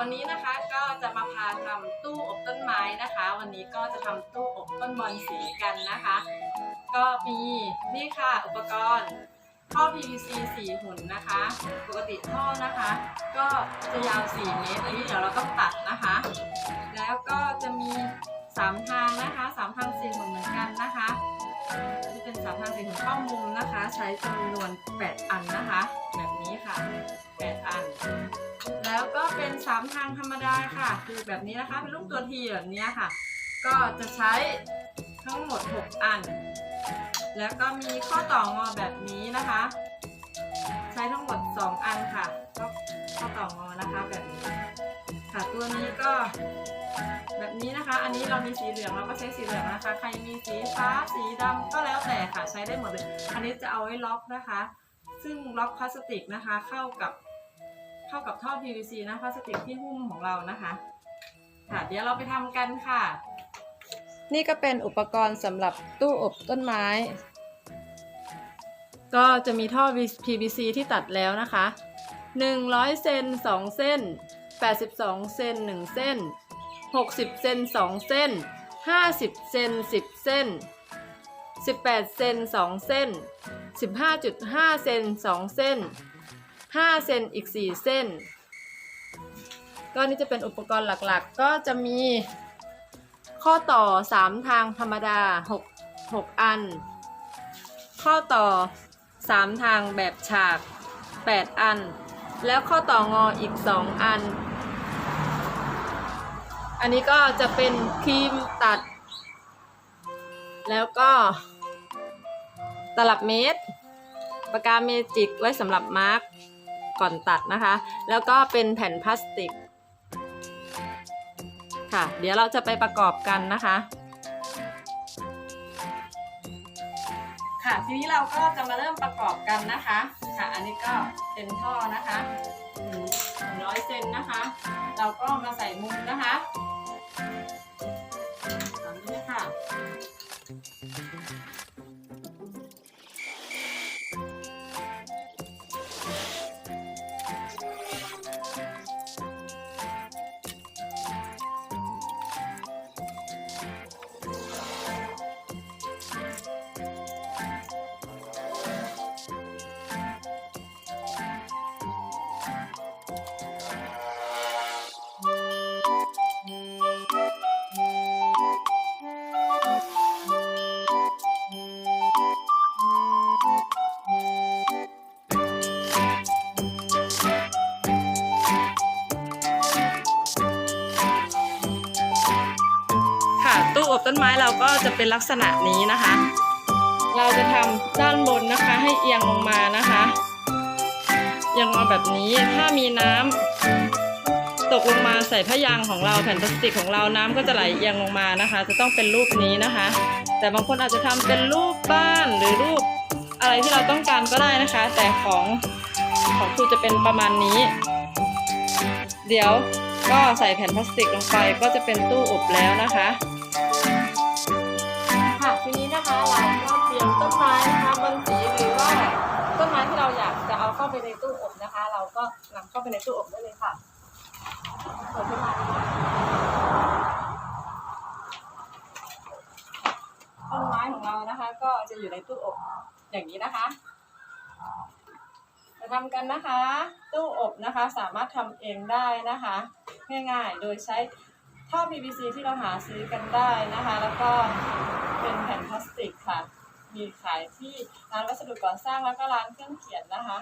วันนี้นะคะก็จะมาพาทำตู้อบต้นไม้นะคะ วันนี้ก็จะทำตู้อบต้นบอลสีกันนะคะ ก็มีนี่ค่ะอุปกรณ์ท่อ PVC สีหุ่นนะคะ ปกติท่อนะคะ ก็จะยาว 4 เมตรอันนี้เดี๋ยวเราต้องตัดนะคะ แล้วก็จะมี 3 ทางนะคะ 3 ทางสีหุ่นเหมือนกันนะคะ ที่เป็น3ทางสี่หุ่นข้ามุมนะคะ ใช้จำนวน 8 อันนะคะ แบบนี้ค่ะ 8 อัน แล้วก็เป็น3ทางธรรมดาค่ะ คือแบบนี้นะคะ เป็นรูปตัวทีแบบนี้ค่ะ ก็จะใช้ทั้งหมด 6 อัน แล้วก็มีข้อต่องอแบบนี้นะคะ ใช้ทั้งหมด 2 อันค่ะ ก็ข้อต่องอนะคะแบบนี้ ค่ะตัวนี้ก็ แบบนี้นะคะ อันนี้เรามีสีเหลืองเราก็ใช้สีเหลืองนะคะ ใครมีสีฟ้าสีดำก็แล้วแต่ค่ะใช้ได้หมดเลย อันนี้จะเอาไว้ล็อกนะคะ ซึ่งล็อกพลาสติกนะคะ เข้ากับเข้ากับท่อ PVC นะพลาสติกที่หุ้มของเรานะคะ ค่ะ เดี๋ยวเราไปทำกันค่ะ นี่ก็เป็นอุปกรณ์สำหรับตู้อบต้นไม้ ก็จะมีท่อ PVC ที่ตัดแล้วนะคะ 100 เซน2 เส้น 82เซน1 เส้น 60เซน2 เส้น 50เซน10 เส้น 18เซน2 เส้น 15.5เซน2 เส้น 5เซนอีก 4 เส้น ก็นี่จะเป็นอุปกรณ์หลักๆ ก็จะมีข้อต่อ 3 ทางธรรมดา 6 6 อัน ข้อต่อ 3 ทางแบบฉาก 8 อัน แล้วข้อต่องออีก 2 อัน อันนี้ก็จะเป็นครีมตัด แล้วก็ตลับเมตรปากกาเมจิกไว้สำหรับมาร์กก่อนตัดนะคะ แล้วก็เป็นแผ่นพลาสติก ค่ะ เดี๋ยวเราจะไปประกอบกันนะคะ ค่ะ ทีนี้เราก็จะมาเริ่มประกอบกันนะคะ ค่ะ อันนี้ก็เป็นท่อนะคะหนึ่งร้อยเซนนะคะ เราก็มาใส่มุมนะคะแบบนี้ค่ะ อบต้นไม้เราก็จะเป็นลักษณะนี้นะคะ เราจะทำด้านบนนะคะ ให้เอียงลงมานะคะเอียงลงมาแบบนี้ถ้ามีน้ำตกลงมาใส่ผ้ายางของเราแผ่นพลาสติกของเราน้ำก็จะไหลเอียงลงมานะคะ จะต้องเป็นรูปนี้นะคะ แต่บางคนอาจจะทำเป็นรูปบ้านหรือรูปอะไรที่เราต้องการก็ได้นะคะ แต่ของของครูจะเป็นประมาณนี้ เดี๋ยวก็ใส่แผ่นพลาสติกลงไปก็จะเป็นตู้อบแล้วนะคะากจะเอาเข้าไปในตู้อบนะคะ เราก็นำเข้าไปในตู้อบได้เลยค่ะเปิดขึ้นมาต้นไม้ของเรานะคะ ก็จะอยู่ในตู้อบอย่างนี้นะคะจะทำกันนะคะ ตู้อบนะคะสามารถทำเองได้นะคะ ง่ายๆ โดยใช้ท่อ PVC ที่เราหาซื้อกันได้นะคะ แล้วก็เป็นแผ่นพลาสติกค่ะ มีขายที่ร้านวัสดุก่อสร้างแล้วก็ร้านเครื่องเขียนนะคะ